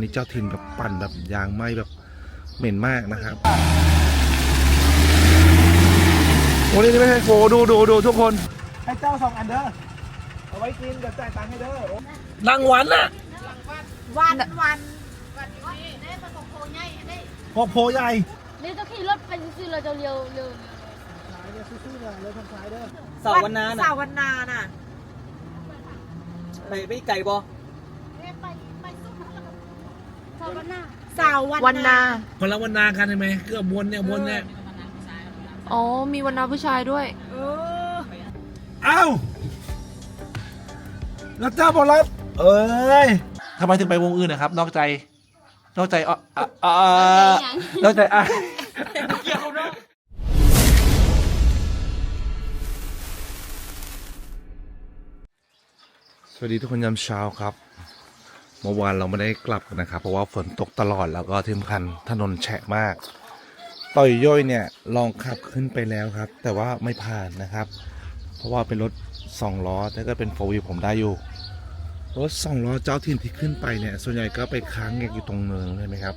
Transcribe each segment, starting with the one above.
นนี้เจ้าถิ่นแบบปั่นแบบยางไหม้แบบเหม็นมากนะครับโอ้นี่ไม่ใช่โฟดูดูดูทุกคน ให้เจ้าสองอันเด้อเอาไว้กินเดี๋ยวจ่ายตังค์ให้เด้อโอ้รางวัลน่ะวันวันหกโพใหญ่นี่จะขี่รถไปซื้อเราจะเร็วเร็วขายเด้อซื้อๆเลยเลยทางซ้ายเด้อเสาร์วันนาน่ะเสาร์วันนาน่ะไปไปไก่บ่ไปไป สู้ชาวบ้านหน้าเสาร์วันวันนา คนละวันนากันใช่ไหมเกือบวนเนี่ยวนเนี่ยอ๋อ มีวันนาผู้ชายด้วย เอออ้าวแล้วเจ้าบอกรับเอ้ยทำไมถึงไปวงอื่นนะครับ นอกใจ นอกใจอะอะอะนอกใจอะสวัสดีทุกคนยามเช้าครับ เมื่อวานเราไม่ได้กลับกันนะครับ เพราะว่าฝนตกตลอดแล้วก็ที่สำคัญถนนแฉะมาก ต่อยย่อยเนี่ยลองขับขึ้นไปแล้วครับ แต่ว่าไม่ผ่านนะครับ เพราะว่าเป็นรถสองล้อแต่ก็เป็นโฟวีผมได้อยู่รถสองล้อเจ้าถิ่นที่ขึ้นไปเนี่ย ส่วนใหญ่ก็ไปค้างแงกอยู่ตรงเนินใช่ไหมครับ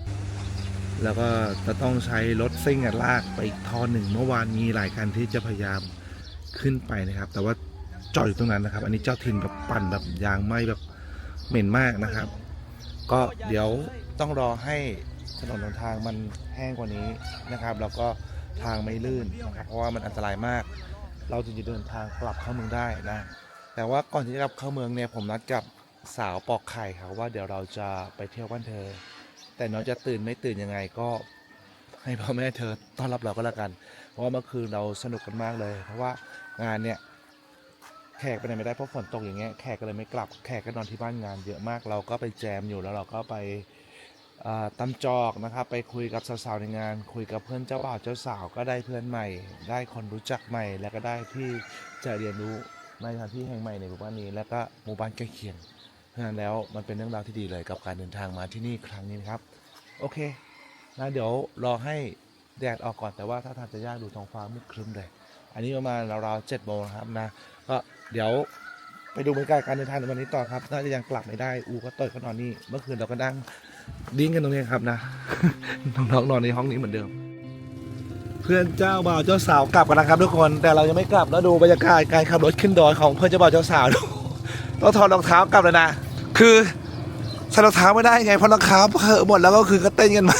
แล้วก็จะต้องใช้รถซิ่งลากไปอีกทอหนึ่งเมื่อวานมีหลายคันที่จะพยายามขึ้นไปนะครับ แต่ว่าจอดอยู่ตรงนั้นนะครับ อันนี้เจ้าถิ่นแบบปั่นแบบยางไหมแบบ เหม็นมากนะครับ ก็เดี๋ยวต้องรอให้ถนนหนทางมันแห้งกว่านี้นะครับแล้วก็ทางไม่ลื่นนะครับเพราะว่ามันอันตรายมาก เราจึงจะเดินทางกลับเข้าเมืองได้นะ แต่ว่าก่อนที่จะกลับเข้าเมืองเนี่ยผมนัดกับสาวปอกไข่ครับว่าเดี๋ยวเราจะไปเที่ยวบ้านเธอ แต่น้องจะตื่นไม่ตื่นยังไงก็ให้พ่อแม่เธอต้อนรับเราก็แล้วกัน เพราะว่าเมื่อคืนเราสนุกกันมากเลย เพราะว่างานเนี่ย ขกไปไหนไม่ได้เพราะฝนตกอย่างเงี้ยแขกก็เลยไม่กลับแขกก็นอนที่บ้านงานเยอะมากเราก็ไปแจมอยู่แล้วเราก็ไปอ่าจอกนะครับไปคุยกับสาวๆในงาน คุยกับเพื่อนเจ้าบ่าวเจ้าสาวก็ได้เพื่อนใหม่ ได้คนรู้จักใหม่ แล้วก็ได้ที่จะเรียนรู้ในสถานที่แห่งใหม่ในหมู่บ้านนี้ แล้วก็หมู่บ้านใกล้เคียงเพราะฉะนั้นแล้วมันเป็นเรื่องราวที่ดีเลยกับการเดินทางมาที่นี่ครั้งนี้นะครับ โอเคนะเดี๋ยวรอให้แดดออกก่อนแต่ว่าถ้าทางจะยากดูท้องฟ้ามืดครึ้มเลย อันนี้ประมาณราวๆเจ็ดโมงครับนะก็ เดี๋ยวไปดูบรรยากาศการเดินทางในวันนี้ต่อครับ น่าจะยังกลับไม่ได้ อูก็ต่อยเขานอนนี่ เมื่อคืนเราก็นั่งดิ้งกันตรงนี้ครับนะ น้องๆนอนในห้องนี้เหมือนเดิม เพื่อนเจ้าบ่าวเจ้าสาวกลับกันนะครับทุกคน แต่เรายังไม่กลับแล้วดูบรรยากาศการขับรถขึ้นดอยของเพื่อนเจ้าบ่าวเจ้าสาวดูต้องถอดรองเท้ากลับเลยนะ คือใส่รองเท้าไม่ได้ไงเพราะรองเท้าเผลอหมดแล้วก็คือก็เต้นกันมา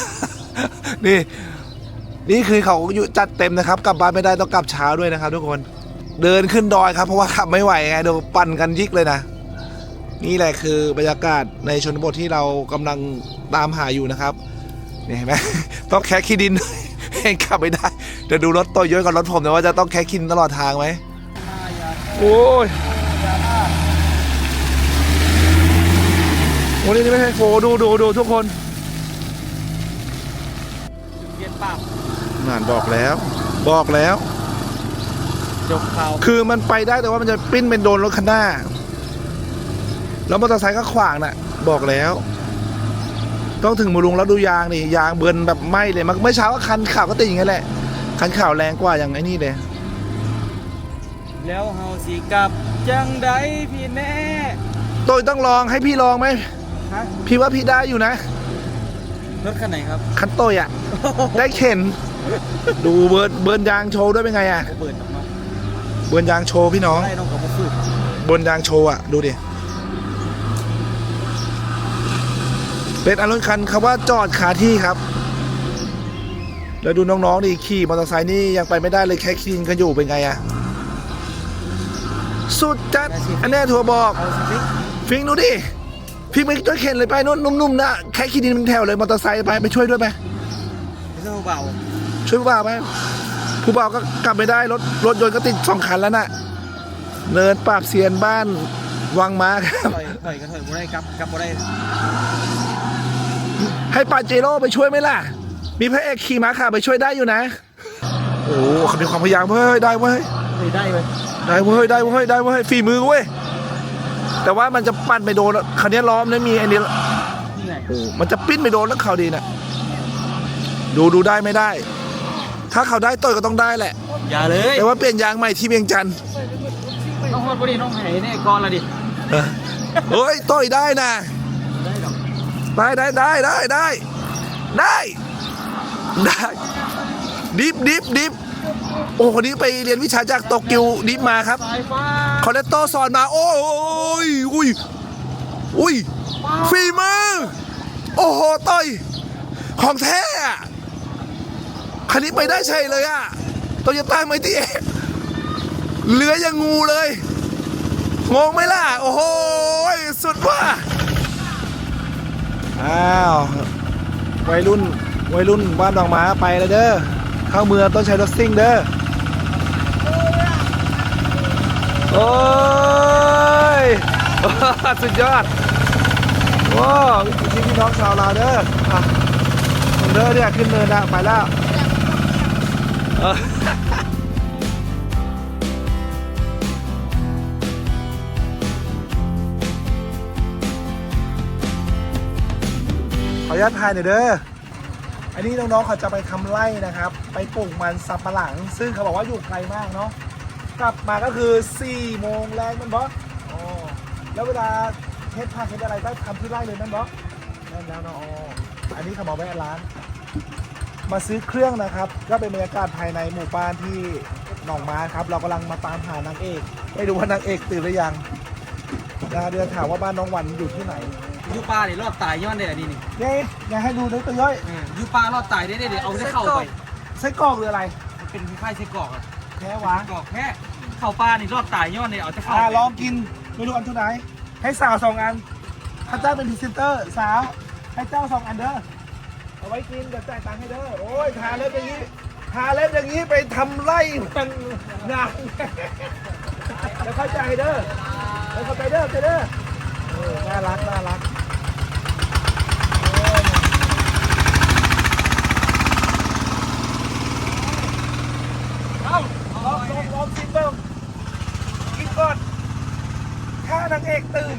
นี่ นี่คือเขาอยู่จัดเต็มนะครับ กลับบ้านไม่ได้ต้องกลับเช้าด้วยนะครับ ทุกคน เดินขึ้นดอยครับ เพราะว่าขับไม่ไหวไงดูปั่นกันยิกเลยนะ นี่แหละคือบรรยากาศในชนบทที่เรากำลังตามหาอยู่นะครับนี่เห็นไหมต้องแค่ขี้ดินเองขับไม่ได้เดี๋ยวดูรถตัวย้อยกับรถผมนะว่าจะต้องแค่ขี้ดินตลอดทางไหมโอ้ยโอ้นี่ไม่ใช่โฟดูดูดูทุกคนเย็นปากนานบอกแล้ว บอกแล้ว จกข่าวคือมันไปได้แต่ว่ามันจะปิ้นเป็นโดนรถคันหน้า แล้วมอเตอร์ไซค์ก็ขวางน่ะ บอกแล้ว ต้องถึงมูลุงแล้วดูยางนี่ยางเบิร์นแบบไหม้เลยมันเมื่อเช้าก็คันข่าวก็ติดอย่างนี้แหละ คันข่าวแรงกว่าอย่างไอ้นี่เลยแล้วเฮาสิกลับจังใดพี่แน่โดยต้องลองให้พี่ลองไหมฮะพี่ว่าพี่ได้อยู่นะ รถคันไหนครับ คันโตยอะ ได้เข็น ดูเบิร์นเบิร์นยางโชว์ด้วยเป็นไงอะเขาเปิดออกมาเบิร์นยางโชว์พี่น้องได้น้องกับมาฝึกบนยางโชว์อะ ดูดิ เป็นอารมณ์คันคำว่าจอดขาที่ครับ แล้วดูน้องๆดิขี่มอเตอร์ไซค์นี่ยังไปไม่ได้เลยแค่ขี่กันอยู่เป็นไงอะสุดจัด อันนี้ทัวร์บอก เอาสติ๊กฟิงดูดิฟิงไปช่วยเข็นเลยไปนู่นนุ่มๆนะแค่ขี่ดินเป็นแถวเลยมอเตอร์ไซค์ไปไปช่วยด้วยไปไม่ใช่เบาช่วยผู้บ่าวไห มผู้บ่าวก็กลับไม่ได้รถรถยนต์ก็ติดสองคันแล้วน่ะเนินปราบเซียนบ้านวังม้าครับ ถอยถอยก็ถอยบ่ได้กลับกลับบ่ได้ให้ปาเจโร่ไปช่วยไหมล่ะ มีพระเอกขี่ม้าขาไปช่วยได้อยู่นะ โอ้โหเขามีความพยายามเว้ยได้เว้ยได้ได้เลยได้เว้ยได้เว้ยได้เว้ยฝีมือเว้ย แต่ว่ามันจะปั่นไปโดนคราวนี้ล้อมนี่มีอันนี้นี่ไงโอ้มันจะปิ้นไปโดนแล้วเขาดีน่ะดูดูได้ไม่ได้ ถ้าเขาได้ต่อยก็ต้องได้แหละ อย่าเลยแต่ว่าเปลี่ยนยางใหม่ที่เวียงจันทร์ต้องฮอดบ่ดีต้องไหนแน่ก่อนละดิเออเฮ้ยต่อยได้นะ ได้ดอกได้ได้ได้ได้ได้ได้ได้ดิฟดิฟดิฟโอ้คนนี้ไปเรียนวิชาจากโตเกียวดิฟมาครับสายฟ้าคอนเนตโตสอนมา โอ้ยอุ้ยอุ้ยฝีมือโอ้โหต่อยของแท้อะ คันนี้ไปได้ใช่เลยอะโตโยต้าไมตีเอเหลืออยังงูเลย งงไหมล่ะ โอ้โห สุดว่ะอ้าว วัยรุ่น วัยรุ่นบ้านดอกหมาไปแล้วเด้อ เข้าเมืองต้องใช้รถซิ่งเด้อ โอ้ย สุดยอดว้าวจริงพี่น้องชาวลาวเด้ออะเด้อเนี่ยขึ้นเนินนะไปแล้ว ขออนุญาตถ่ายหน่อยเด้อ อันนี้น้องๆเขาจะไปทำไร่นะครับ ไปปลูกมันสับปะหลัง ซึ่งเขาบอกว่าอยู่ไกลมากเนาะ กลับมาก็คือ4โมงแรงมันบอสอ๋อแล้วเวลาเทสผักเทสอะไรก็ทำที่ไร่เลยนั่นบอสนั่นแล้วเนาะอ๋ออันนี้เขาบอกไว้ร้าน มาซื้อเครื่องนะครับ ก็เป็นบรรยากาศภายในหมู่บ้านที่หนองม้าครับ เรากำลังมาตามหานางเอกไม่รู้ว่านางเอกตื่นหรือยังนะเดือนถามว่าบ้านน้องวันอยู่ที่ไหนยูปลาเนี่ยรอดตายย้อนได้อันนี้นี่เนี่ยอยากให้ดูด้วยตัวย่อยเออยูปลารอดตายได้ได้เดี๋ยวเอาได้เข้าไปไส้กรอกหรืออะไรมันเป็นคล้ายๆไส้กรอกอะแค่หวานกรอกแค่เข้าปลานี่รอดตายย้อนเนี่ยเอาจะเข้าอ่าไปลองกินไม่รู้อันเท่าไหนให้สาวสองอันข้าเจ้าเป็นพรีเซนเตอร์สาวให้เจ้าสองอันเด้อ เอาไว้กินเดี๋ยวจ่ายตังค์ให้เด้อโอ้ยทาเล็บอย่างนี้ทาเล็บอย่างนี้ไปทำไร่มังานเดี๋ยวเข้าใจเด้อเดี๋ยวเข้าใจเด้อใจเด้อเออน่ารักน่ารักลองลองลองชิเบิ้งกินก่อนถ้านางเอกตื่น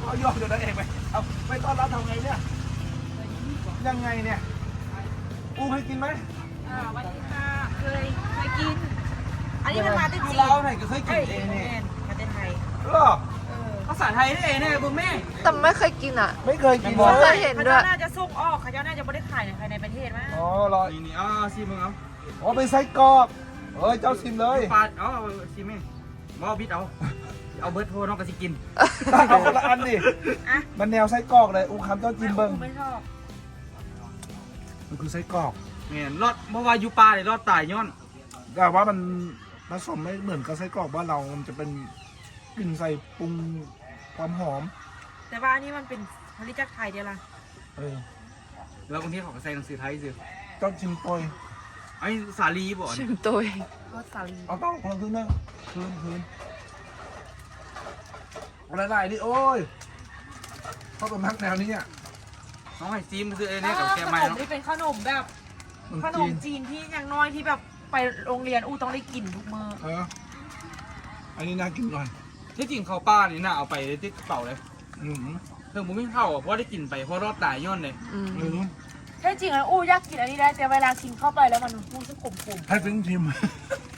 เอายอมเดี๋ยวนางเอกไปเอาไปต้อนรับทำไงเนี่ย ยังไงเนี่ย อูเคยกินไหมอ่าวันนี้ค่ะเคยเคยกิน อันนี้มันมาเต้นยูจีนลาวไหนก็เคยกิเอ้นยเองเนี่ยแม่นมาเต้นไทยเหรอเออภาษาไทยได้เองเนี่ยบุ้มแม่ แต่ไม่เคยกินอะ ไม่เคยกินไม่เลเคยยเห็นเขาด้วยเจ้าน่าจะส่งออกเขาเจ้าน่าจะไม่ได้ขายในภายในประเทศมั้งอ๋อรอนี่นี่อ๋อซีมึงเอาอ๋อเป็นไส้กรอกเอ้ยเจ้าชิมเลยยูปลาเอาซีมึงบอบิดเอาเอาเบิร์ดโทรน้องก็สิกินเอาคนละอันดิอะมันแนวไส้กรอกเลยอูคำเจ้าจิมเบิ้งไม่ชอบ มันคือไส้กรอกเนี่ยรอดเมื่อวานยูปลาเนี่ยรอดตายย้อน แต่ว่ามันผสมไม่เหมือนกับไส้กรอกบ้านเรา มันจะเป็นกลิ่นใส่ปรุงความหอม แต่ว่าอันนี้มันเป็นผลิตจากไทยเดียวละเออแล้วบางทีเขาก็ใส่หนังสือไทยสิเจ้าชิมโปรยไอ้สาลีบ่ชิเนี่ยมตัวรสสาลีเอาต้องคนละครึ่งนึงคืนคืนอะไรได้ดิโอ้ยเขาเป็นมักแนวนี้อะ น้องให้ซีมซื้อไอ้เนี่ยกับแกขใหม่นมเนาะ ที่เป็นขนมแบบมันขนจีมนจีนที่อย่างน้อยที่แบบไปโรงเรียนอู้ต้องได้กินทุกมื้อเออ อันนี้น่ากินก่อนที่จริงเขาวป้านี่น่าเอาไปติดกระเป๋าเลยอืมเพิ่งผมไม่เข้าอะเพราะได้กินไปเพราะรอดตายย้อนเลยอืมไม่รู้แท้จริงแล้วอู้อยากกินอันนี้ได้แต่เวลากินเข้าไปแล้วมันรู้สึกขมให้เพิ่งชิม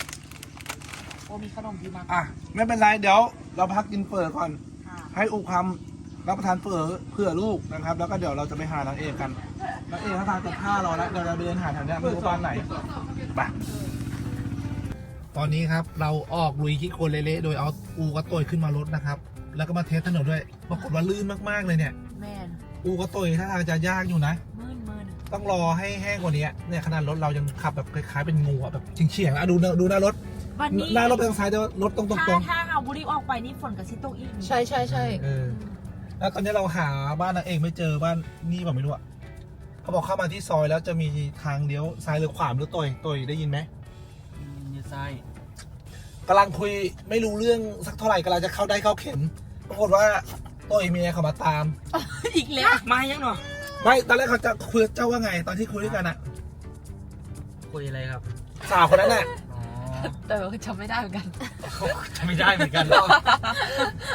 ๆโอ้มีขนมดีมากอะ ไม่เป็นไร เดี๋ยว เราพักกินเปิดก่อน ค่ะให้อุคำ รับประทานเปิดเพื่อลูกนะครับ แล้วก็เดี๋ยวเราจะไปหานางเอกกันนางเอกเขาทานกับข้าวรอแล้วเดี๋ยวเราไปเดินหาแถวเนี้ยไม่รู้บ้านไหนไปตอนนี้ครับเราออกลุยขี้โคลนเละๆโดยเอาอูกระต่อยขึ้นมารถนะครับ แล้วก็มาเทสถนนด้วยปรากฏว่าลื่นมากๆเลยเนี่ย แม่นอูกระต่อยถ้าทางจะยากอยู่นะ มื่นมื่นต้องรอให้แห้งกว่านี้เนี่ยขนาดรถเรายังขับแบบคล้ายๆเป็นงูอะแบบเฉียงๆอะดูนะดูหน้ารถวันนี้หน้ารถไปทางซ้ายแต่ว่ารถตรงๆตถ้ารงถ้าเอาบุรีออกไปนี่ฝนกับซิโตกอีก ใช่ใช่ใช่เออ แล้วตอนนี้เราหาบ้านนางเอกไม่เจอบ้านนี่เปล่าไม่รู้อะเขาบอกเข้ามาที่ซอยแล้วจะมีทางเลี้ยวซ้ายหรือขวาไม่รู้ตัวตัวได้ยินไหมมีไส้กำลังคุยไม่รู้เรื่องสักเท่าไหร่กำลังจะเข้าได้เข้าเข็มปรากฏว่าตัวเมียเขามาตาม อีกแล้วมายังเนาะไม่ตอนแรกเขาจะคุยกับเจ้าว่าไง ตอนที่คุยด้วยกันอะคุยอะไรครับ สาวคนนั้นน่ะอ๋อ แต่ว่าจำไม่ได้เหมือนกันไม่ได้เหมือนกัน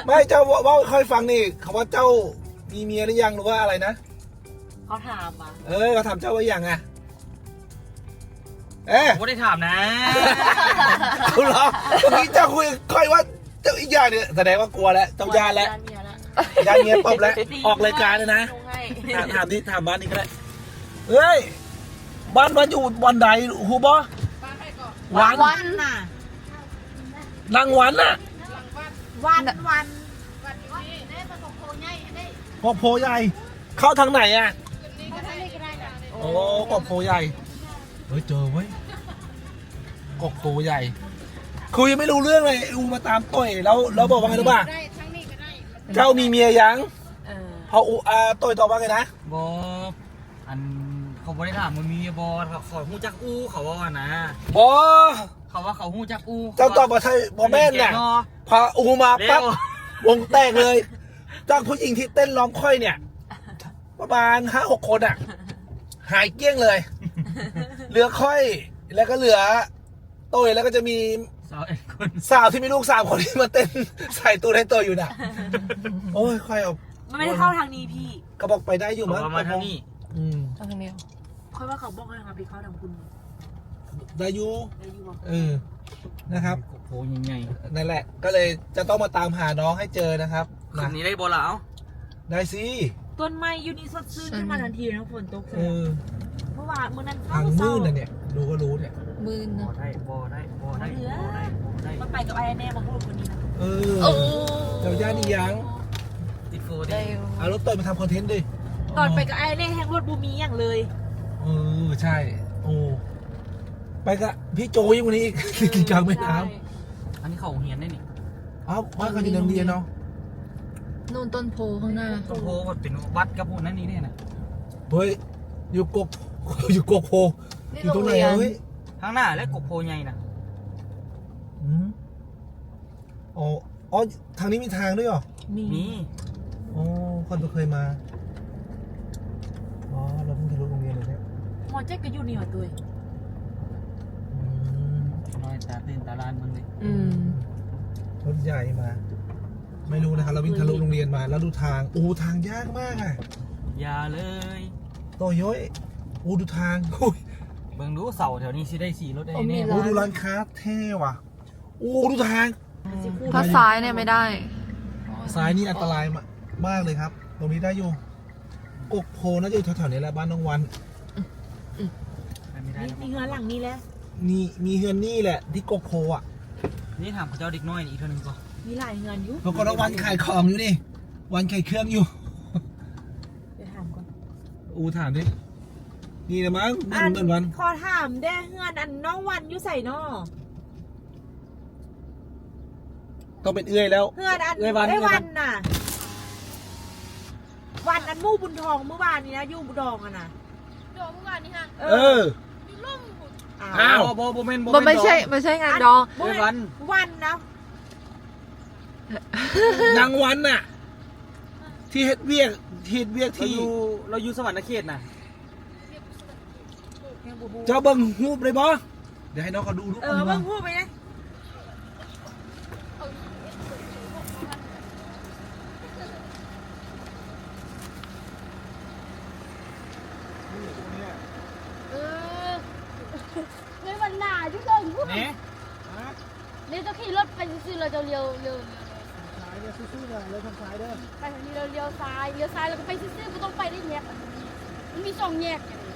ไม่เจ้าว่าว่าค่อยฟังนี่เขาว่าเจ้ามีเมียหรือยังหรือว่าอะไรนะเขาถามมาเออเขาถามเจ้าว่าอย่างอะเอ๊ะผมไม่ได้ถามนะคุณเหรอเมื่อกี้เจ้าคุยค่อยว่าเจ้าอีกอย่างเนี่ยแสดงว่ากลัวแล้วเจ้ายานแล้วเมียแล้วยานเมียตบแล้วออกรายการเลยนะลงให้ถามถามที่ถามบ้านนี้ก็ได้เฮ้ยบ้านมันอยู่วันใดฮูบอ วันวันน่ะรางวันน่ะวันวันวันนี้ได้มาบอกโพใหญ่ได้กบโพใหญ่ เข้าทางไหนอะมาทำอะไรก็ได้นะโอ้กบโพใหญ่เฮ้ยเจอเว้ยกบโพใหญ่คุยยังไม่รู้เรื่องเลยอูมาตามต่อยแล้วแล้วบอกว่าไงรู้ป่ะได้ทั้งนี้ก็ได้เจ้ามีเมียยังเออพออูอาต่อยตอบว่าไงนะบออัน เขาบริถามมันมีบอเขาขอหูจักอู้เขาว่านะบอเขาว่าเขาหูจักอู้เจ้าตอบว่าใช่บอแม่นน่ะเนาะพออูมาเร็ปั๊บววงแตกเลยจากผู้หญิงที่เต้นร้องค่อยเนี่ย ประมาณห้าหกคนอะ หายเกลี้ยงเลย เหลือค่อยแล้วก็เหลือโต้ยแล้วก็จะมีสาวเอ็ดคนสาวที่มีลูกสามคนที่มาเต้นใส่ตัวในตัวอยู่น่ะ โอ้ยค่อยเอามันไม่ได้เข้าทางนี้พี่ ก็บอกไปได้อยู่เขามั้งว่ามาทางนี้อืมเอาทางเดียว ค่อยว่าเขาบอกให้ครับพี่เข้าทางคุณได้อยู่ได้อยู่บอกเออนะครับโอ้โหยังไงนั่นแหละ ก็เลยจะต้องมาตามหาน้องให้เจอนะครับคืนะนนี้ได้บอลแล้วได้สิต้นไม้ยูนิสดชื่นขึ้นมาทันทีนะฝนตกเออเมื่อวานเมื่อนั้นทางมืดน่ะเนี่ย ดูก็รู้เนี่ย มืนบอนะได้บอได้บอได้บอได้บอได้มันไปกับไอ้แน่มาพูดคนนี้นะเออโอ้เจ้าย่าดียังติดโฟได้ได้อยู่เอารถเตยมาทำคอนเทนต์ดิตอนไปกับไอ้แน่แห่งรถบูมีอย่างเลยเออใช่ โอ้ไปกับพี่โจยิ่งกว่านี้อีกกินกลางแม่น้อันนี้เขาเหียนได้นี่ำอ้าวบ้านเขาอยู่ในโรงเรียนเนาะนู่นต้นโพข้างหน้าต้นโพก็เป็นวัดกับพวกนั้นนี่เนี่ยนะเฮ้ยอยู่กกอยู่กกโพอยู่ตรงไหนอะเฮ้ยข้างหน้าและกบโพใหญ่นะอืมอ๋ออ๋อทางนี้มีทางด้วยเหรอ มีมีอ๋อคนตัวเคยมา อ๋อ เราเพิ่งทะลุโรง อเจ๊กก็อยู่นี่หว่าตัวอืมน้อยตาตื่นตาลานมึงเลยอืมรถใหญ่มา ไม่รู้นะครับเราวิ่งทะลุโรงเรียนมาแล้วดูทางโอ้ทางยากมากอะอย่าเลยโตย้อยโอ้ดูทางอุ้ยเบิ่งดูเสาแถวนี้สิได้สี่รถได้โอ้มีแน่ร้โอ้ดูร้านค้าเท่ว่ะโอ้ดูทางถ้าซ้ายเนี่ยไม่ได้ซ้ายนี่อันตรายมากมากเลยครับ ตรงนี้ได้อยู่กกโพน่าจะอยู่แถวๆนี้แหละบ้านน้องวัน ไม่ได้นี่นะนี่เฮือหลังนี้แหละนี่มีเฮือนนี่แหละที่กกโพอะนี่ถามเขาเจ้าเด็กน้อยนี่อีกเท่านึงก็มีหลายเฮือนอยู่แล้วก็น้องวันขายของอยู่นี่วันขายเครื่องอยู่ เดี๋ยวถามก่อนอูถามดินี่นะมั้งเหมือนเหมือนวันขอถามได้เฮือนอันน้องวันอยู่ใส่นอต้องเป็นเอื้อยแล้ว เฮือนอันเอ้ยวันไอ้เอ้ยวัวันน น่ะ วันอันมู่บุญทองเมื่อวานนี้นะอยู่บุดองอะนะ โดมเมื่อวานนี้ฮะเออ มีล่มบุญอ้าว โบโบเมนโบมันไม่ใช่ไม่ใช่งานดองเอ้ยวันวันนะนางวันน่ะ ที่เฮ็ดเวียกที่เฮ็ดเวียกเราที่ อยู่เราอยู่สวรรค์เขตนะเจ้าเบิ่งรูปเลยบอเดี๋ยวให้น้องเขาดูรูปเอก่อนอดีกเพิ่ว่างพูดไปนะ เออในวันหนาที่เกิดพูด เนี่ย นี่จะขี่รถไปซื้อๆ เราจะเลี้ยวเลี้ยวซ้ายเนี่ยซื่อๆเลยเลยทางซ้ายเด้อไปทางนี้เราเลี้ยวซ้ายเลี้ยวซ้ายแล้วก็ไปซื้อๆก็ต้องไปได้แยกมันมีสองแยกอย่างนี้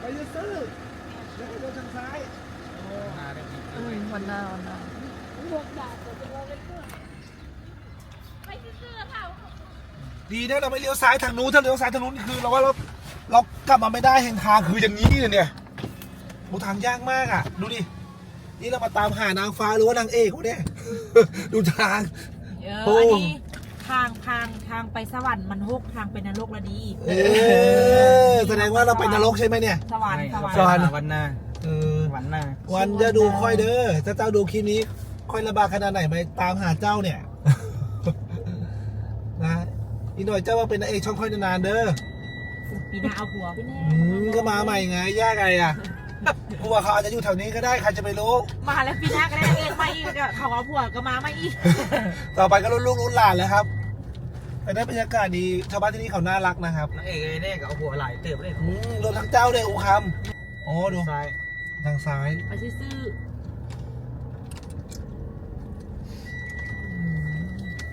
ไปซื่อๆแล้วก็เดินทางซ้ายอืมวันหน้าวันหน้าบวกดาบจะวอลเลยเพื่อไปซื้อๆค่ะดีนะเราไม่เลี้ยวซ้ายทางนู้นถ้าเลี้ยวซ้ายทางนู้นคือเราว่าเราเรากลับมาไม่ได้แห่งทางคืออย่างนี้เลยเนี่ยโอ้ทางยากมากอะดูดิ นี่เรามาตามหานางฟ้าหรือว่านางเอกวะเนี่ย ดูทาง เออโอ้ อันนี้ทางทางทางไปสวรรค์มันหกทางไปนรกละดีเออแสดงว่าเราไปนรกใช่ไหมเนี่ย สวรรค์สวรรสวรรค์ค์ วันนาเออวันนาวันจะดูค่อยเด้อถ้าเจ้าดูคลิปนี้ ค่อยระบากขนาดไหนไปตามหาเจ้าเนี่ย นะอีกหน่อยเจ้าว่าเป็นนางเอกช่องค่อยนานๆเด้อปีหน้าเอาหัวไปแน่อืมก็มาใหม่ไงยากไงอะ เพราะว่าเขาอาจจะอยู่แถวนี้ก็ได้ใครจะไปรู้ มาแล้วปีหน้าก็ได้เองมาอีกอะเขาเอาผัวก็มาไม่อีกต่อไปก็รุ่นลูกรุ่นหลานแล้วครับแต่ได้บรรยากาศดีชาวบ้านที่นี่เขาน่ารักนะครับนางเอกไอ้เนี่ยก็เอาหัวไหลเติบเลยอืมรวมทั้งเจ้าด้วยอูคำโอ้ดูซ้ายทางซ้ายไปซื้อ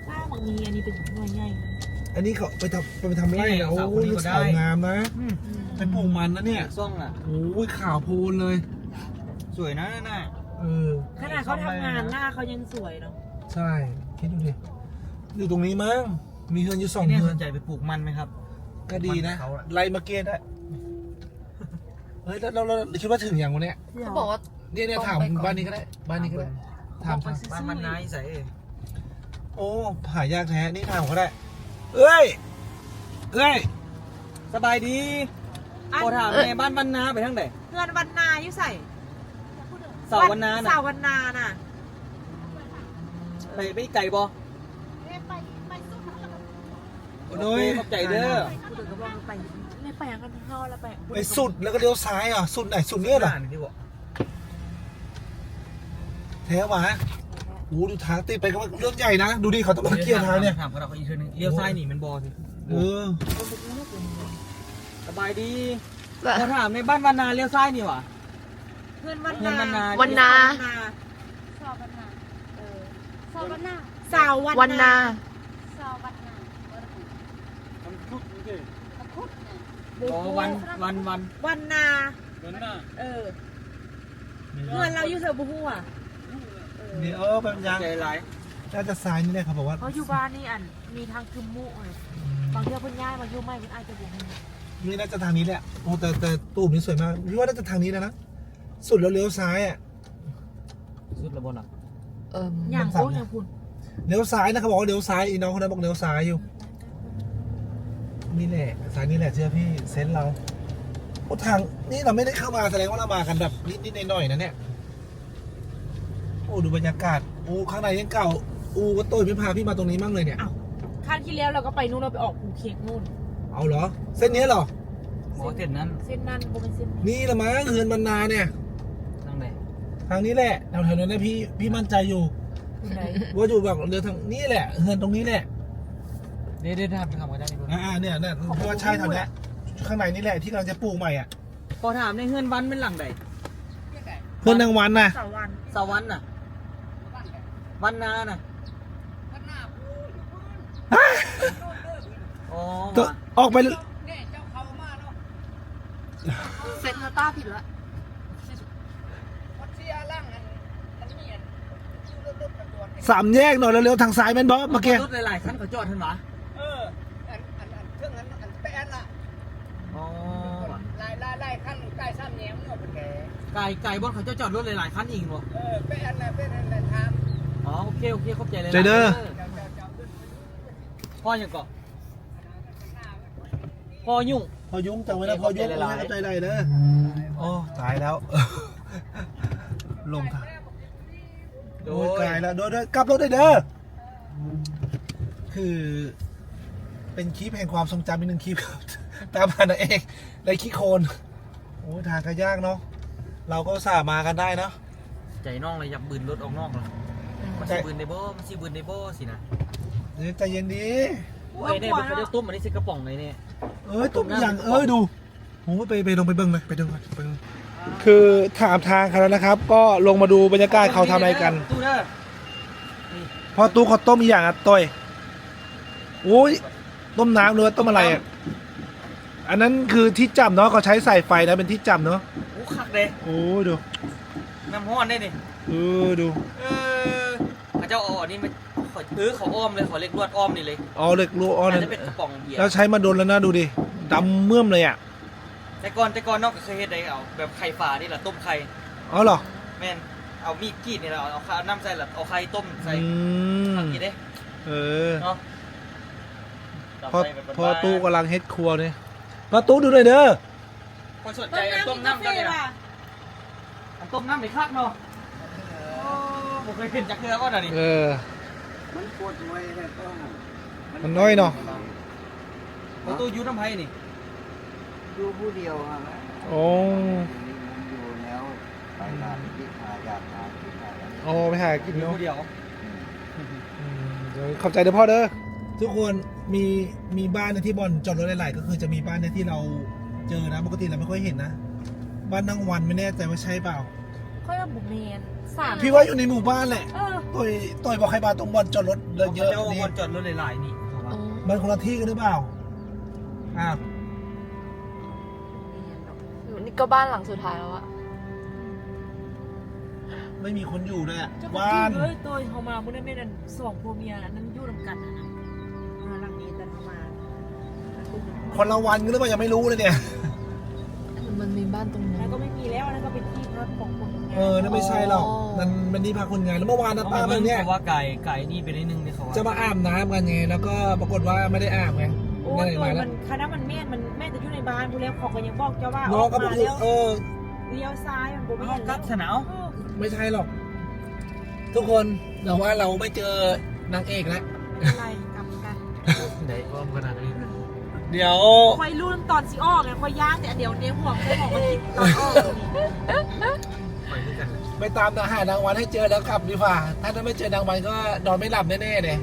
ๆป้าบางมีอันนี้เป็นหน่วยใหญ่นะอันนี้เขาไปทำไปทำไร่นะโอ้ยลูกสาวงามนะ เป็นปลูกมันนะเนี่ยซ่องอะ โอ้ยขาวโพลนเลย สวยนะนั่นน่ะเออ ขนาดเขาทำงานหน้าเขายังสวยเนาะใช่ คิดดูดิ อยู่ตรงนี้มั้ง มีเฮือนอยู่สองเนี่ยเฮืสอนนใจไปปลูกมันไหมครับ ก็ดีนะมันเขาอะ ไล่มาเกตได้ เฮ้ยแล้วเราเราคิดว่าถึงอย่างวันเนี้ยเขาบอกว่า เนี่ยเนี่ยถามต้องไปก่อนบ้านนี้ก็ได้ บ้านนี้ก็ได้ ถามถามบ้านมันนายใส่โอ้หายากแท้ นี่ถามเขาได้ เอ้ย เอ้ย สบายดี พอถามแม่บ้านวันนาไปทางไหนเงินวันนาอยู่ใส่เสาวันนาเสาน่ะวันนาน่ะไปไปไก่บ่โอ้ยขอบใจเด้อพูดถึงก็บอกไปไม่ไปอย่างกันเข้าแล้วไปไปสุดแล้วก็เลี้ยวซ้ายอะสุดไหนสุดเนี่ยเหรอที่บอกแท้วะโอ้ดูทางติดไปก็เรื่องใหญ่นะ ดูดิเขาต้องมาเคลียร์ทางเนี่ยถามเขาเราอีกทีนึงเลี้ยวซ้ายหนีมันบอสิเออ สบายดีแบบพอถามในบ้านวันนาเลี้ยวซ้ายนี่หว่าเงินวันเงินวันนาวันนา สอบวันนาเออสอบวันนาสาววันวันนาสอบวันนาตะคุดเนี่ยอ๋อวันวันวันวันนาวันนาเออเงินเราอยู่เธอบุหัวเดี๋ยวเออแบบยังใจร้ายน่าจะซ้ายนี่แหละเขาบอกว่าเขาอยู่บ้านนี่อันมีทางคึมมุเลยบางเที่ยวเพิ่นย้ายมาอยู่ไม่เพิ่นอาจจะบุหัว นี่น่าจะทางนี้แหละโอ้แต่แต่ตูบนี่สวยมากพี่ว่าน่าจะทางนี้นะนะสุดแล้วเลี้ยวซ้ายอะ สุดระบนอะเอิ่มอย่างมันสั่นโอ้อย่างคุณเลี้ยวซ้ายนะเขาบอกว่าเลี้ยวซ้ายอีน้องคนนั้นบอกเลี้ยวซ้ายอยู่ นี่แหละซ้ายนี่แหละเชื่อพี่เซนส์เราโอ้ทางนี่เราไม่ได้เข้ามาแสดงว่าเรามากันแบบนิดๆหน่อยๆนะเนี่ยโอ้ดูบรรยากาศโอ้ข้างในยังเก่าอูก็โต้ยไม่พาพี่มาตรงนี้มั่งเลยเนี่ย ครั้งที่แล้วเราก็ไปนู่นเราไปออกภูเก็ตนู่น เอาเหรอ เส้นนี้เหรอ หมอเสร็จนั้นเส้นนั้นก็เป็นเส้นนี้นี่ละมั้งเฮือนบรรณาเนี่ย ทางไหนทางนี้แหละแถวๆนั้นนะพี่พี่มั่นใจอยู่ คุณใดว่าอยู่แบบเรือทางนี้แหละเฮือนตรงนี้แหละ เดี๋ยวเดี๋ยวทำไปทำกันได้ดีกว่าอ่าเนี่ยเนี่ยเพราะว่าใช่แถวเนี้ยข้างในนี่แหละที่กำลังจะปลูกใหม่อะพอถามในเฮือนวันเป็นหลังใดเฮือนนางวันนะสาววันสวรรค์น่ะ วันนาน่ะอ๋อ ตัวออกไปเซ็ตต้าผิดละสามแยกหน่อยเร็วๆทางซ้ายแม่นบอสเมื่อกี้รถหลายๆคันเขาจอดทันวะเอออันอันอันเครื่องนั้นอันแปะละอ๋อไล่ไล่ไล่ขั้นใกล้ซ้ำแหนมเนาะเป็นแกไก่ไก่บนเขาจะจอดรถหลายๆคันอีกบ่เออแปะอันละเป็นอันละทามอ๋อโอเคโอเคเข้าใจเลยใจเด้อเจ้าเจ้าเจ้าขึ้นพ่อยังเกาะ พ่อยุ่ง พอยุ่งจังไว้นะพอยุ่งใจเอาร้ายให้เข้าใจได้เด้อโอ้ตายแล้ว ลงทางโอ้ยตายแล้วโดยโดยกลับรถได้เด้อคือ เป็นคลิปแห่งความทรงจำอีกหนึ่งคลิปครับ ตามหาหนังเอกในขี้โคลนโอ้ยทางก็ยากเนาะเราก็อุตสาห์มากันได้เนาะ ใจน้องเลยอยากบืนรถออกนอกเลยมันใจสิบืนในโบมันสิบืนในโบสินะเดี๋ยวใจเย็นดี โอ้ยเนี่ยมันเขาจะต้มอันนี้ใส่กระป๋องเลยเนี่ย เอ้ยตุ้มอย่างเอ้ยดูโอ้ยไปไปลงไปเบิ้งเลยไปดูก่อนไปดูคือถามทางเขาแล้วนะครับ ก็ลงมาดูบรรยากาศเขาทำอะไรกันตู้เด้อพอตู้เขาต้มอีกอย่างอะต้อยโอ้ยต้มน้ำหรือว่าต้มอะไรอะอันนั้นคือที่จับเนาะเขาใช้ใส่ไฟนะเป็นที่จับเนาะโอ้คักเลยโอ้ยดูน้ำห้อนได้นี่เออดู เออเขาเจ้าเอาอันนี้มา ขอเออเขาอ้อมเลยขอเล็กลวดอ้อมนี่เลยเอาเหล็กลูกเอาอาจเนี่ยจะเป็นกระป๋องเบียร์แล้วใช้มาโดนแล้วนะดูดิดำเมื่อมเลยอะแต่ก่อนแต่ก่อนนอกก็เคยเฮ็ดได้เอา แบบไข่ฝานี่แหละต้มไข่เอาเหรอแม่นเอามีดกรีดนี่แหละเอาเอาข้าวน้ำใส่ละเอาไข่ต้มใส่อืมทำกินได้เออเนาะพอใส่แบบพอบ้านๆตู้กำลังเฮ็ดครัวเนี่ยพอตู้ดูหน่อยเด้อคนสนใจอันต้มน้ำก็ได้นะอันต้มน้ำในคักเนาะโอ้ผมเคยขึ้นจากเรือก็น่ะนี่เออ มันปวดไว้แล้วก็มันน้อยเนาะ ประตูอยูน้ำไผ่นี่ดูผู้เดียวอะนะโอ้อยู่แล้วไปร้านที่หาอยากหาที่หาแล้วโอ้ไปหากินอยู่เนาะคนเดียวอืมเดี๋ยวขอบใจเด้อพ่อเด้อ ทุกคนมีมีบ้านในที่บอลจอดรถหลาย ๆ ก็คือจะมีบ้านในที่เราเจอนะ ปกติเราไม่ค่อยเห็นนะ บ้านนั่งวันไม่แน่ใจว่าใช่เปล่า ค่อยว่าบุกเมน สามพี่ว่าอยู่ในหมู่บ้านแหละเออต่อยต่อยบอกใครมาตรงบอลจอดรถเยอะเจ้าๆนี่คนจอดรถหลายๆนี่เขาว่าอ๋อมันคนละที่กันหรือเปล่าอ้าวนี่ก็บ้านหลังสุดท้ายแล้วอะไม่มีคนอยู่ด้วยอะเจ้าบ้านเลยตัวเขามาเมื่อนั้นไม่นั่นสองผัวเมียนั่นอยู่นำกันนะนะมาหลังนี้แต่เขามาคนละวันกันหรือเปล่ายังไม่รู้เลยเนี่ย มันมีบ้านตรงแล้นั้วนก็ไม่มีแล้วนั่นก็เป็นที่พักของคนงาน เออนั่นไม่ใช่หรอกอ๋อมันเป็นที่พักคนงานแล้วเมื่อวานนะป้าไปเนี่ยเขาว่าไก่ไก่นี่เป็นนิดนึงเนี่ยเขาว่าจะมาอาบน้ำกันไงแล้วก็ปรากฏว่าไม่ได้อาบไงโอ้นั่นยไหนตัวมาแล้มัวนคณะมันแม่นมันแม่จะอยู่ในบ้านดูแล้วเขาก็ยังบอกเจ้าว่าน้องก็อบอกมาแล้วเออเลี้ยวซ้ายมันบ่ไม่เอาเห็นกลับสนาวไม่ใช่หรอก ทุกคนแต่ว่าเราไม่เจอนางเอกแล้วไม่เป็นไรกลับกันไหนอ้อมขนาดนี้เดี๋ยวคอยรุ่นตอนสิออกไงคอยย่างแต่เดี๋ยวเนี้ยหัวเคยบอกว่าคิดตอนออกนี่ ไปด้วยกันไปตามนาหานางวันให้เจอแล้วกลับดีกว่า ถ้าไม่เจอนางวันก็นอนไม่หลับแน่ๆเลย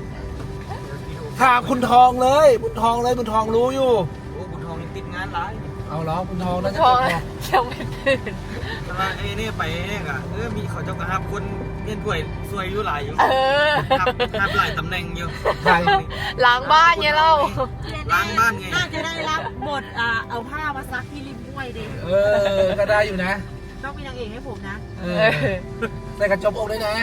ถามคุณทองเลยคุณทองเลยคุณทองรู้อยู่ โอ้บุญทองยังติดงานหลายเอาเหรอคุณทองน่าจะทองเก็บของยังไม่ตื่นแต่ว่าไอ้นี่ไปเนี่ยอะเออมีเขาเจ้ากระหับคนเรียนป่วยซวยอยู่หลายอยู่เออหับหับหลายตำแหน่งอยู่ใครล้างบ้านไงเล่าล้างบ้านไงน่าจะได้รับบทอ่าเอาผ้ามาซักที่ริมห้วยดิเออก็ได้อยู่นะ ต้องมีนางเอกให้ผมนะ เออใส่กระจมอกด้วยนะ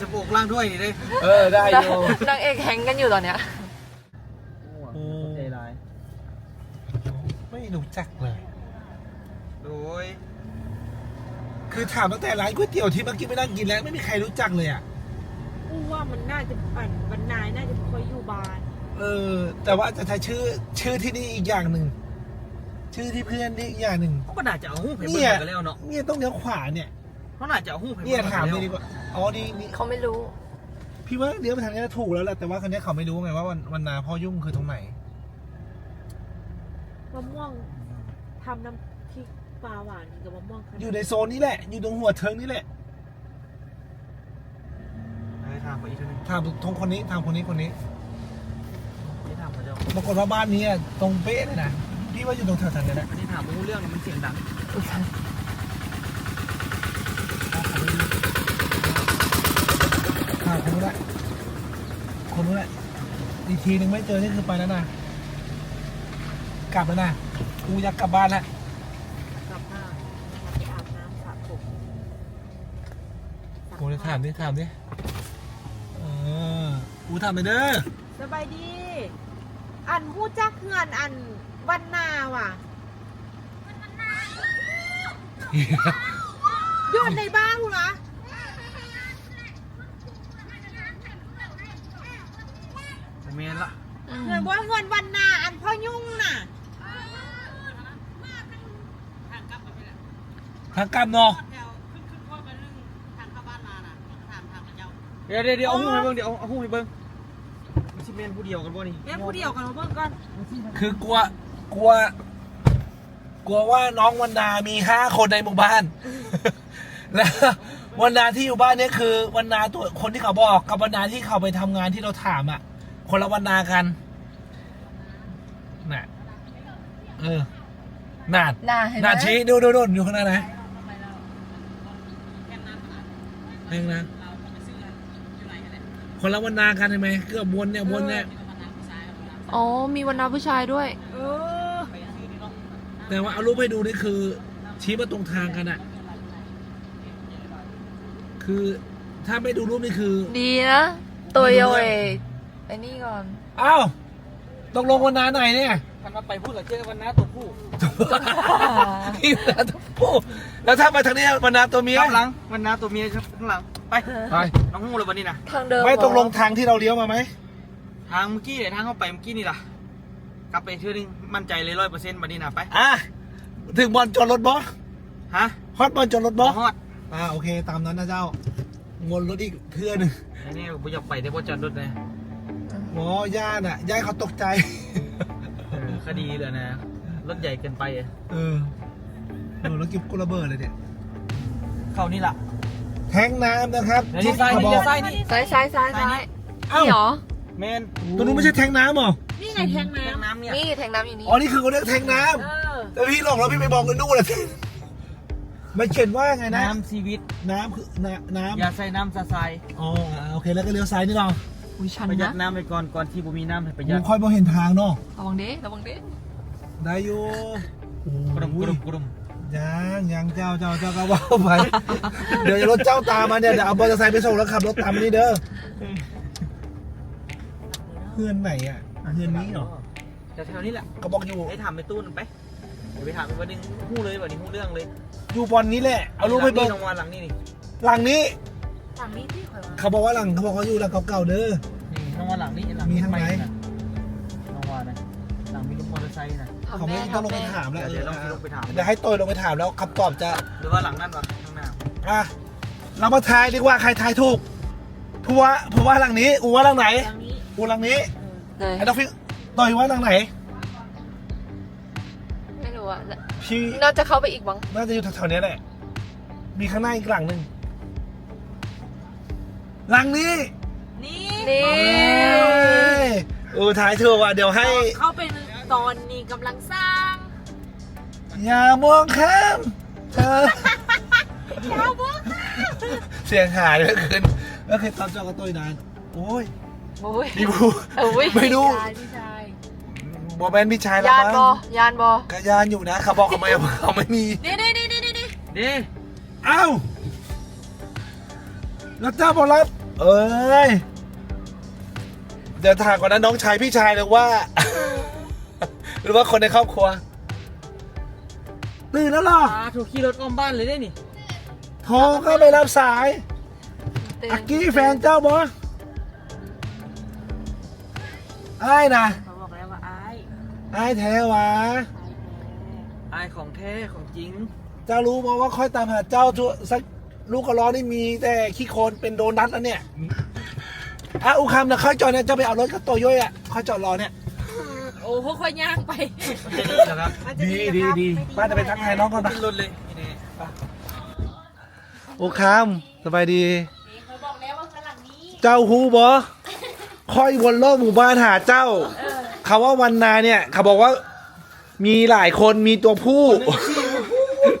จะปลูกล่างด้วยนี่เลยเออได้อยู่นางเอกแฮงกันอยู่ตอนเนี้ยอืมใจร้ายไม่รู้จักเลยโดยคือถามตั้งแต่ร้านก๋วยเตี๋ยวที่เมื่อกี้ไม่นั่งกินแล้วไม่มีใครรู้จักเลยอะอู้ว่ามันน่าจะปั่นบรรนายน่าจะคอยอยู่บ้าน เออ แต่ว่าจะใช้ชื่อชื่อที่นี่อีกอย่างหนึ่ง ชื่อที่เพื่อนนี่อีกอย่างหนึ่ง เขาก็น่าจะเอาหูไปเนี่เบิ่ยงกันแล้วเนาะเนี่ยต้องเลี้ยวขวาเนี่ย เขาน่าจะเอาหูไปเนี่ยบิ่งถามกัเลยนดีกว่า อ๋อนี่นี่เขาไม่รู้ พี่ว่าเลี้ยวไปทางนี้ถูกแล้วแหละแต่ว่าคันนี้เขาไม่รู้ไงว่าวันวันนาพ่อยุ่งคือตรงไหนมะม่วงทำน้ำพริกปลาหวานกับมะม่วงอยู่ในโซนนี้แหละ อยู่ตรงหัวเทิงนี่แหละเออถามเขาอีกทีนึงถามทงคนนี้ถามคนนี้คนนี้นี่ถามเขาเจ้าปรากฏว่าบ้านนี้อะตรงเป๊ะเลยนะ พี่ว่าอยู่ตรงแถวๆนี้แหละอันนี้ถามรู้เรื่องเนี่ยมันเสียงดังถามคนนู้นแหละคนนู้นแหละอีกทีนึงไม่เจอนี่คือไปแล้วนะกลับแล้วนะกูอยากกลับบ้านแล้วกลับบ้านไปอาบน้ำสระผมกูจะถามดิถามดิเออกูถามไปเด้อสบายดี อันหู้จักเงินอัน วันนาว่ะโยนในบ้านกูนะเมนละเงินว่าเงินวันนาอันพ่อยุ่งน่ะทางกลับเนาะเดี๋ยวเดี๋ยวเดี๋ยวเอาหูให้เบิ่งเดี๋ยวเอาเอาหูให้เบิ่งมันสิเมนผู้เดียวกันบ่นี่แม่ผู้เดียวกันมาเบิ่งก่อนคือกลัว กลัว กลัวว่าน้องวันนามีห้าคนในหมู่บ้าน แล้ววันนาที่อยู่บ้านเนี้คือวันนาตัวคนที่เขาบอกกับวันนาที่เขาไปทำงานที่เราถามอะ คนละวันนากันน่ะเออน่าน่าเห็นไหมน่าชี้ดูดูดูอยู่ข้างหน้านะแพงนะคนละวันนากันใช่ไหมเกือบวนเนี่ยวนเนี่ย อ๋อ มีวันนาผู้ชายด้วย เออ แต่ว่าเอารูปให้ดูนี่คือ ชี้มาตรงทางกันอะคือถ้าไม่ดูรูปนี่คือ ดีนะตัวโยเอไอ้นี่ก่อนอ้าวตกลงวันนาไหนเนี่ยคันมาไปพูดหลังเจอวันน้าตัวผู้นี่วันนาตัวผู้แล้วถ้ามาทางนี้วันนาตัวเมียข้างหลังวันน้าตัวเมียข้างหลังไปไปน้องหูเลยวันนี้นะทางเดิมไม่เหรอตกลงทางที่เราเลี้ยวมาไหมทางเมื่อกี้เนี่ยทางเข้าไปเมื่อกี้นี่ล่ะ กลับไปเชื่อนึงมั่นใจเลยร้อยเปอร์เซ็นต์วันนี้นะไป อะถึงบอลจอดรถบอฮะฮอตบอลจอดรถบอฮอดอ่าโอเค ตามนั้นนะเจ้าวนรถอีกเพื่อหนึ่งไอ้นี่ผมอยากไปแต่ว่าจอดรถเลยหมอย่าน่ะย่าเขาตกใจเออคดีเลยนะรถใหญ่เกินไปอะเออเออแล้วกิบกุระเบิดเลยเนี่ยเข้านี่ล่ะแทงน้ำนะครับเดี๋ยวนี่ซ้ายนี่เดี๋ยวซ้ายนี่ซ้ายซ้ายซ้ายซ้ายเอ้านี่เหรอเมนตรงนู้นไม่ใช่แทงน้ำเหรอนี่ไงแทงแทงน้ำน้ำเนี่ยนี่แทงน้ำอยู่นี่ อ๋อนี่คือเขาเรียกแทงน้เออำแต่พี่หลอกแล้วพี่ไปบอกกันนู่นเลยมันเขียนว่าไงนะ น้ำชีวิต น้ำคือน้ำน้อย่าใส่น้ำซาทรายำอ๋ออ่าโอเคแล้วก็เลี้ยวซ้ายนี่เราเอุ้ยชันประหยันะดน้ำไปก่อนก่อนที่บ่มีน้ำให้ประหยัโอ้ดค่อยมองเห็นทางเนาะระวังเด้ระวังเด้ได้อยู่โอ้กรุมกรุมกรุมยังยังเจ้าเจ้าเจ้าก็ว่าไป เดี๋ยวจะรถเจ้าตามมาเนี่ยเดี๋ยวเอามอเตอร์ไซค์ไปส่งแล้วขับรถตามมานี่เด้อเพื่อนไหนอะ เพื่อนนี้เหรอแต่แถวนี้แหละเขาบอกอยู่ ให้ถามไปตู้นึงไปเดี๋ยวไปถามไปวันหนึงฮู้เลยวันนี้ฮู้เรื่องเลยอยู่บอลนี้แหละ เอารูปไปเบิ่งหลังนี้ลงมาหลังนี้นี่หลังนี้ทางนี้ที่ข่อยว่าเขาบอกว่าหลังเขาบอกเขาอยู่หลังเก่าๆเด้อ นี่ลงมาหลังนี้หลังมีทางไหนนะลงมานะหลังมีรถมอเตอร์ไซค์นะเขาไม่ต้องลงไปถามแล้วเดี๋ยวเดี๋ยวลองลงไปถามเดี๋ยวให้โตยลงไปถามแล้วคำตอบจะ หรือว่าหลังนั่นวะข้างหน้าอะเรามาทายดีกว่าใครทายถูกผัวผัวว่าหลังนี้ อูว่าหลังไหนทางนี้อูหลังนี้เลย ไอ้ดอกฟิกโตยว่าหลังไหน ไม่รู้อะพี่น่าจะเข้าไปอีกบ้างน่าจะอยู่แถวๆเนี้ยแหละ มีข้างหน้าอีกหลังหนึ่งหลังนี้นี่นี่ เอ้ยเออถ่ายถูกว่ะเดี๋ยวให้ เขาเป็นตอนนี้กำลังสร้างอย่ามองข้ามเธออย่ามองเสียงหายเมื่อคืนเมื่อคืนตอนเจอกับตัวอีกนานโอ้ย โอ้ยนี่ผู้โอ้ยไม่รู้พี่ชายพี่ชายบอแมนพี่ชายแล้วยานมั้งบอยานบอก็ยานอยู่นะเขาบอกเขาไม่เขาไม่มีนี่นี่นี่นี่นี่นี่เด้เอ้าแล้วเจ้าบอรับเอ้ยเดี๋ยวถามก่อนนะน้องชายพี่ชายหรือว่า หรือว่าคนในครอบครัวตื่นแล้วเหรออ่าถูกขี่รถอ้อมบ้านเลยได้นี่โทรก็ไม่รับสายตื่นอักกี้แฟนเจ้าบอ อ้ายนะเขาบอกแล้วว่าไอ้ายไอ้ายแท้หวะอายของแท้ของจริง เจ้ารู้มาว่าค่อยตามหาเจ้าชั่วสักลูกกระล้อนี่มีแต่ขี้โคลนเป็นโดนัทแล้วเนี่ยอะอุคำนะค่อยจอดเนี่ยเจะไปเอารถกับโตโย่อยอะค่อยจอดรอเนี่ยโอ้โหค่อยย่างไปมันจะดีเหรอครับมันจะดีดีดีนะครับดีไม่ป้าจะไปทักทายน้องก่อนนะขึ้นรถเลยนี่อุคำสบายดีนี่เขาบอกแล้วว่าข้างหลังนี้ เจ้าฮูบอ ค่อยวนรอบหมู่บ้านหาเจ้าเขาว่าวันนาเนี่ยเขาบอกว่า มีหลายคนมีตัวผู้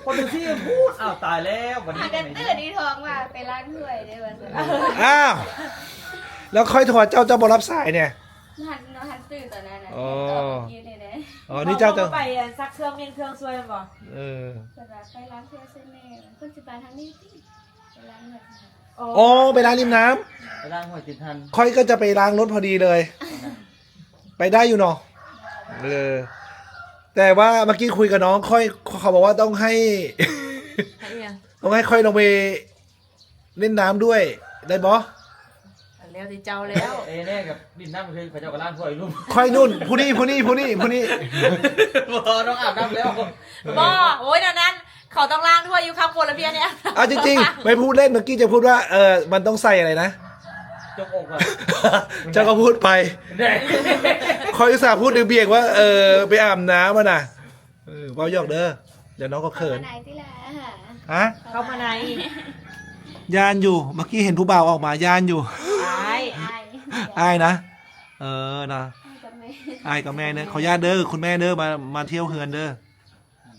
คนหนึ่งที่พูดอ้าวตายแล้ววันนี้หากันตื่นดีทองมาไปร้านถ้วยได้วันศุกร์อ้าว แล้วค่อยโทรหาเจ้าเจ้าบอรับสายเนี่ย หันเนาะหันตื่นตอนนั้นนะอ๋อตอนเมื่อกี้เนี่ยนะอ๋อ นี่เจ้าจะขไปอะซักเครื่องเมียนเครื่องซวยมันบอกเออเวลาไปร้านเพื่อนเส้นแม่คนจะไปทางนี้สิไปร้านเงินอ๋อ ไปร้านริมน้ำ ไปล้างหัวจิตทันค่อยก็จะไปล้างรถพอดีเลย ไปได้อยู่เนาะเออแต่ว่าเมื่อกี้คุยกับน้องค่อยเขาบอกว่าต้องให้ใช่ยังต้องให้ค่อยลงไปเล่นน้ำด้วยได้บอแล้วที่เจ้าแล้วเอ้แน่กับดินน้ำคือเขาเจะกับล้างถ้วยรุ่มค่อยนุ่นผู้นี้ผู้นี้ผู้นี้ผู้นี้บอต้องอาบน้ำแล้วบอโอ้ยดังนั้น เขาต้องล้างถ้วยอยู่ข้างบนแล้วพี่อันเนี่ยเอาจริงๆไม่พูดเล่นเมื่อกี้จะพูดว่าเออมันต้องใส่อะไรนะ จกอกก่อนเจ้าก็พูดไปเด้คอยอุตส่าห์พูดเบียงๆว่าเออไปอาบน้ำมาน่ะเออเบาหยอกเด้อเดี๋ยวน้องก็เขินไหนที่ละฮะเข้ามาในยานอยู่เมื่อกี้เห็นผู้บ่าวออกมายานอยู่ไอ้ไอ้อายนะ เออนะกับแม่อายกับแม่เนอะขออนุญาตเด้อคุณแม่เด้อมามาเที่ยวเฮือนเด้อ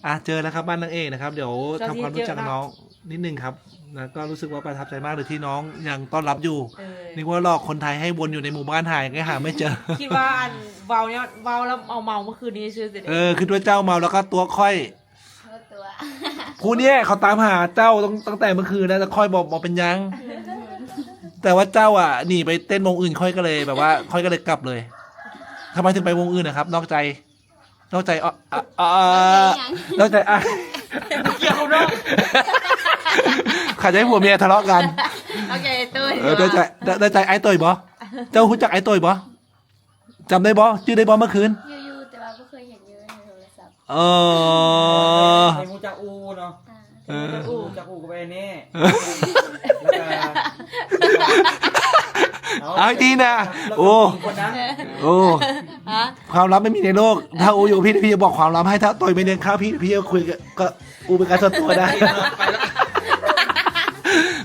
อะเจอแล้วครับบ้านนางเอกนะครับ เดี๋ยวทำความรู้จักกับน้อง นิดนึงครับนะก็รู้สึกว่าประทับใจมากเลยที่น้องยังต้อนรับอยู่เออนึกว่าหลอกคนไทยให้วนอยู่ในหมู่บ้านหายก็หาไม่เจอ คิดว่าอันเบาเนี่ยเบาแล้วเอาเมาเมื่อคืนนี้ชื่อเสร็จเออคือตัวเจ้าเมาแล้วก็ตัวค่อยเท่าตัว ผู้เนี้ยเขาตามหาเจ้าตั้งตั้งแต่เมื่อคืนแล้วแต่ค่อยบอกบอกเป็นยัง แต่ว่าเจ้าอะหนีไปเต้นวงอื่นค่อยก็เลยแบบว่า ค่อยก็เลยกลับเลยทำไมถึงไปวงอื่นนะครับ นอกใจ นอกใจอะอะอะนอกใจอะ เกี่ยวเนาะ ขาดใจผัวเมียทะเลาะกัน โอเคตุ้ยเออได้ใจได้ได้ใจไอ้ต่อยบอเจ้ารู้จักไอ้ต่อยบอจำได้บอชื่อได้บอเมื่อคืน อยู่ๆแต่ว่าไม่เคยเห็นเยอะในโทรศัพท์เออ ไอ้มูจักอูเนาะอ่าเอออูจักอูกับไอ้เน่แล้วก็เอาอีกทีนะโอ้ คนนั้นโอ้ ฮะความลับไม่มีในโลก ถ้าอูอยู่กับพี่พี่จะบอกความลับให้ ถ้าต่อยไม่เลี้ยงข้าวพี่พี่จะคุยกับก็อูเป็นการส่วนตัวได้ ไปแล้ว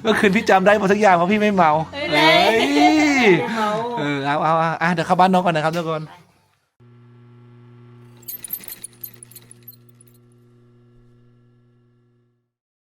เมื่อคืนพี่จำได้หมดทุกอย่างเพราะพี่ไม่เมาเฮ้ยเฮ้ยเมาเออเอาเอาเอาอะเดี๋ยวเข้าบ้านน้องก่อนนะครับทุกคนไป